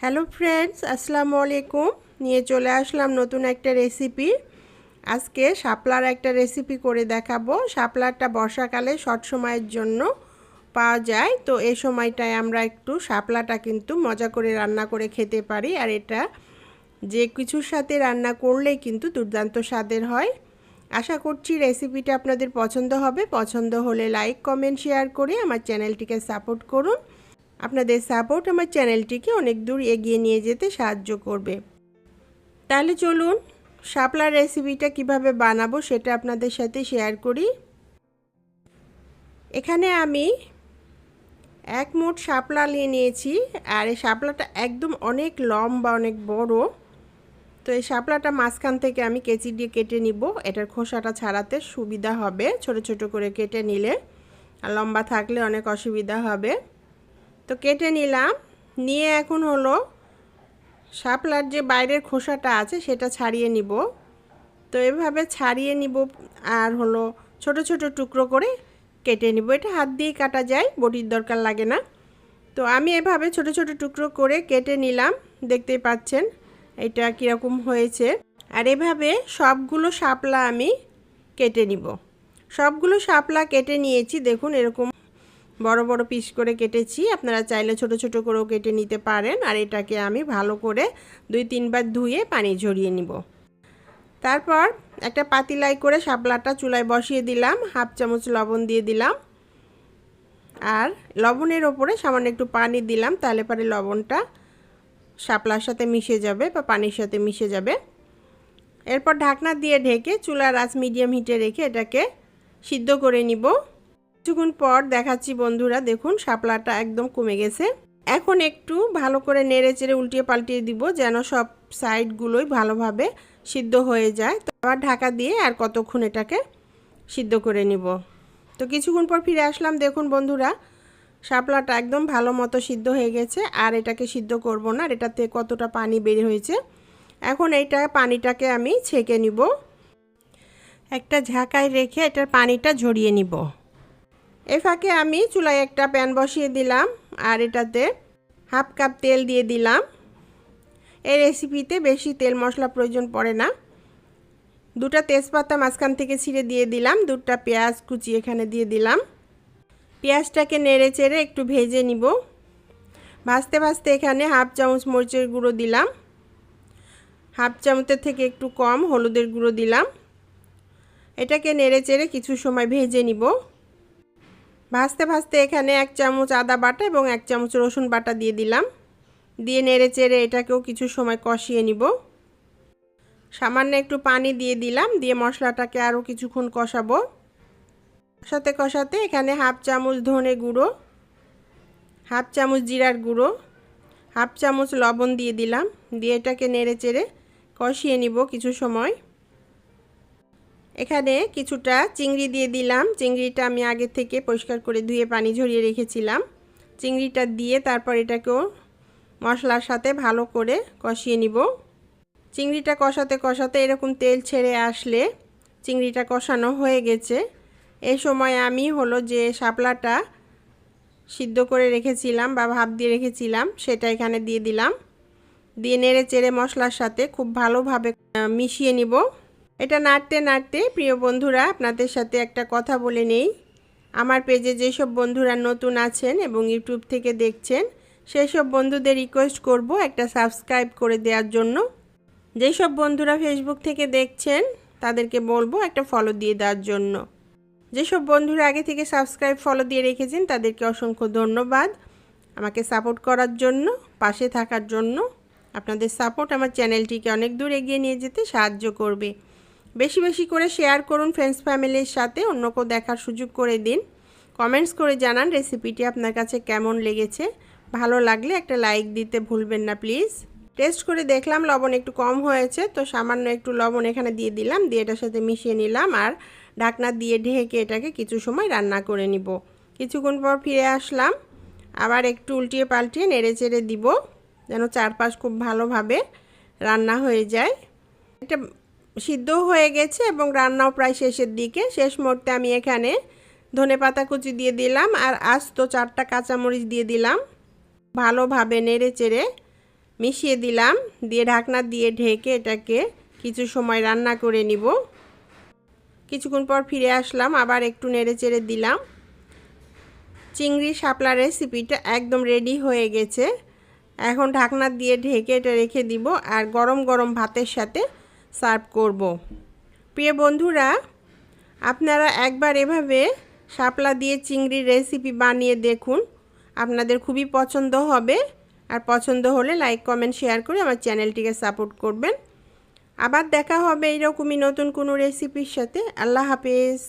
Hello friends, আসসালামু আলাইকুম। নিয়ে চলে আসলাম নতুন একটা রেসিপি। আজকে শাপলার একটা রেসিপি করে দেখাবো। শাপলারটা বর্ষাকালে শর্ট সময়ের জন্য পাওয়া যায়। তো এই সময়টায় আমরা একটু শাপলাটা কিন্তু মজা করে রান্না করে খেতে পারি। আর এটা যে কিছুর সাথে রান্না করলেই কিন্তু দুর্দান্ত স্বাদের হয়। আশা করছি রেসিপিটা আপনাদের পছন্দ হবে। পছন্দ হলে লাইক, কমেন্ট, শেয়ার করে আমার চ্যানেলটিকে সাপোর্ট করুন। আপনাদের সাপোর্ট আমার চ্যানেলটিকে অনেক দূর এগিয়ে নিয়ে যেতে সাহায্য করবে। তাহলে চলুন, শাপলার রেসিপিটা কীভাবে বানাবো সেটা আপনাদের সাথে শেয়ার করি। এখানে আমি এক মুঠ শাপলা নিয়ে নিয়েছি, আর এই শাপলাটা একদম অনেক লম্বা, অনেক বড়। তো এই শাপলাটা মাঝখান থেকে আমি কেচি দিয়ে কেটে নিব। এটার খোসাটা ছাড়াতে সুবিধা হবে, ছোট ছোট করে কেটে নিলে। আর লম্বা থাকলে অনেক অসুবিধা হবে। তো কেটে নিলাম। নিয়ে এখন হলো শাপলার যে বাইরের খোসাটা আছে সেটা ছাড়িয়ে নিব। তো এভাবে ছাড়িয়ে নিব আর হলো ছোট ছোট টুকরো করে কেটে নিব। এটা হাত দিয়ে কাটা যায়, বটির দরকার লাগে না। তো আমি এভাবে ছোট ছোট টুকরো করে কেটে নিলাম, দেখতেই পাচ্ছেন এটা কীরকম হয়েছে। আর এভাবে সবগুলো শাপলা আমি কেটে নিব। সবগুলো শাপলা কেটে নিয়েছি, দেখুন এরকম বড় বড় পিস করে কেটেছি। আপনারা চাইলে ছোট ছোট করেও কেটে নিতে পারেন। আর এটাকে আমি ভালো করে দুই, তিনবার ধুয়ে পানি ঝরিয়ে নিব। তারপর একটা পাতিলাই করে শাপলাটা চুলায় বসিয়ে দিলাম। হাফ চামচ লবণ দিয়ে দিলাম। আর লবণের ওপরে সামান্য একটু পানি দিলাম। তাহলে পরে লবণটা শাপলার সাথে মিশে যাবে বা পানির সাথে মিশে যাবে। এরপর ঢাকনা দিয়ে ঢেকে চুলার আঁচ মিডিয়াম হিটে রেখে এটাকে সিদ্ধ করে নিব। কিছুক্ষণ পর দেখাচ্ছি বন্ধুরা, দেখুন শাপলাটা একদম কমে গেছে। এখন একটু ভালো করে নেড়ে চেড়ে উল্টিয়ে পাল্টিয়ে দিব যেন সব সাইডগুলোই ভালোভাবে সিদ্ধ হয়ে যায়। তো আবার ঢাকা দিয়ে আর কতক্ষণ এটাকে সিদ্ধ করে নিব। তো কিছুক্ষণ পর ফিরে আসলাম, দেখুন বন্ধুরা, শাপলাটা একদম ভালো মতো সিদ্ধ হয়ে গেছে। আর এটাকে সিদ্ধ করব না, আর এটাতে কতটা পানি বের হয়েছে। এখন এইটা পানিটাকে আমি ছেঁকে নিব। একটা ঝাঁকায় রেখে এটার পানিটা ঝরিয়ে নিব। এ ফাঁকে আমি চুলায় একটা প্যান বসিয়ে দিলাম আর এটাতে হাফ কাপ তেল দিয়ে দিলাম। এই রেসিপিতে বেশি তেল মশলা প্রয়োজন পড়ে না। দুটা তেজপাতা মাঝখান থেকে ছিঁড়ে দিয়ে দিলাম, দুটা পেঁয়াজ কুচি এখানে দিয়ে দিলাম। পেঁয়াজটাকে নেড়ে চেড়ে একটু ভেজে নিব। ভাজতে ভাজতে এখানে হাফ চামচ মরিচের গুঁড়ো দিলাম। হাফ চামচের থেকে একটু কম হলুদের গুঁড়ো দিলাম। এটাকে নেড়ে চেড়ে কিছু সময় ভেজে নিব। ভাজতে ভাজতে এখানে এক চামচ আদা বাটা এবং এক চামচ রসুন বাটা দিয়ে দিলাম। দিয়ে নেড়ে চেড়ে এটাকেও কিছু সময় কষিয়ে নিব। সামান্য একটু পানি দিয়ে দিলাম, দিয়ে মশলাটাকে আরও কিছুক্ষণ কষাবো। কষাতে কষাতে এখানে হাফ চামচ ধনে গুঁড়ো, হাফ চামচ জিরার গুঁড়ো, হাফ চামচ লবণ দিয়ে দিলাম। দিয়ে এটাকে নেড়ে চেড়ে কষিয়ে নিব কিছু সময়। এখানে কিছুটা চিংড়ি দিয়ে দিলাম। চিংড়িটা আমি আগে থেকে পরিষ্কার করে ধুয়ে পানি ঝরিয়ে রেখেছিলাম। চিংড়িটা দিয়ে তারপর এটাকেও মশলার সাথে ভালো করে কষিয়ে নিব। চিংড়িটা কষাতে কষাতে এরকম তেল ছেড়ে আসলে চিংড়িটা কষানো হয়ে গেছে। এই সময় আমি হলো যে শাপলাটা সিদ্ধ করে রেখেছিলাম বা ভাপ দিয়ে রেখেছিলাম, সেটা এখানে দিয়ে দিলাম। দিয়ে নেড়ে চেড়ে মশলার সাথে খুব ভালোভাবে মিশিয়ে নিব। এটা নাড়তে নাড়তে প্রিয় বন্ধুরা, আপনাদের সাথে একটা কথা বলে নেই। আমার পেজে যেসব বন্ধুরা নতুন আছেন এবং ইউটিউব থেকে দেখছেন সেই সব বন্ধুদের রিকোয়েস্ট করব একটা সাবস্ক্রাইব করে দেওয়ার জন্য। যেসব বন্ধুরা ফেসবুক থেকে দেখছেন, তাদেরকে বলব একটা ফলো দিয়ে দেওয়ার জন্য। যেসব বন্ধুরা আগে থেকে সাবস্ক্রাইব ফলো দিয়ে রেখেছেন, তাদেরকে অসংখ্য ধন্যবাদ আমাকে সাপোর্ট করার জন্য, পাশে থাকার জন্য। আপনাদের সাপোর্ট আমার চ্যানেলটিকে অনেক দূর এগিয়ে নিয়ে যেতে সাহায্য করবে। বেশি বেশি করে শেয়ার করুন ফ্রেন্ডস ফ্যামিলির সাথে অন্য কেউ দেখার সুযোগ করে দিন। কমেন্টস করে জানান রেসিপিটি আপনার কাছে কেমন লেগেছে। ভালো লাগলে একটা লাইক দিতে ভুলবেন না প্লিজ টেস্ট করে দেখলাম লবণ একটু কম হয়েছে, তো সামান্য একটু লবণ এখানে দিয়ে দিলাম, দিয়ে এটার সাথে মিশিয়ে নিলাম আর ঢাকনা দিয়ে ঢেকে এটাকে কিছু সময় রান্না করে নিব। কিছুক্ষণ পর ফিরে আসলাম, আবার একটু উল্টিয়ে পাল্টিয়ে নেড়ে চেড়ে দিব, যেন চারপাশ খুব ভালোভাবে রান্না হয়ে যায়। এটা সিদ্ধ হয়ে গেছে এবং রান্নাও প্রায় শেষের দিকে। শেষ মুহূর্তে আমি এখানে ধনে পাতা কুচি দিয়ে দিলাম আর আস্ত চারটা কাঁচামরিচ দিয়ে দিলাম। ভালোভাবে নেড়ে চেড়ে মিশিয়ে দিলাম। দিয়ে ঢাকনা দিয়ে ঢেকে এটাকে কিছু সময় রান্না করে নিব। কিছুক্ষণ পর ফিরে আসলাম, আবার একটু নেড়ে চেড়ে দিলাম। চিংড়ি শাপলা রেসিপিটা একদম রেডি হয়ে গেছে। এখন ঢাকনা দিয়ে ঢেকে এটা রেখে দিব আর গরম গরম ভাতের সাথে সার্ভ করব। প্রিয় বন্ধুরা, আপনারা একবার এভাবে শাপলা দিয়ে চিংড়ির রেসিপি বানিয়ে দেখুন। আপনাদের খুবই পছন্দ হবে। আর পছন্দ হলে লাইক, কমেন্ট, শেয়ার করে আমার চ্যানেলটিকে সাপোর্ট করবেন। আবার দেখা হবে এইরকমই নতুন কোনো রেসিপির সাথে। আল্লাহ হাফেজ।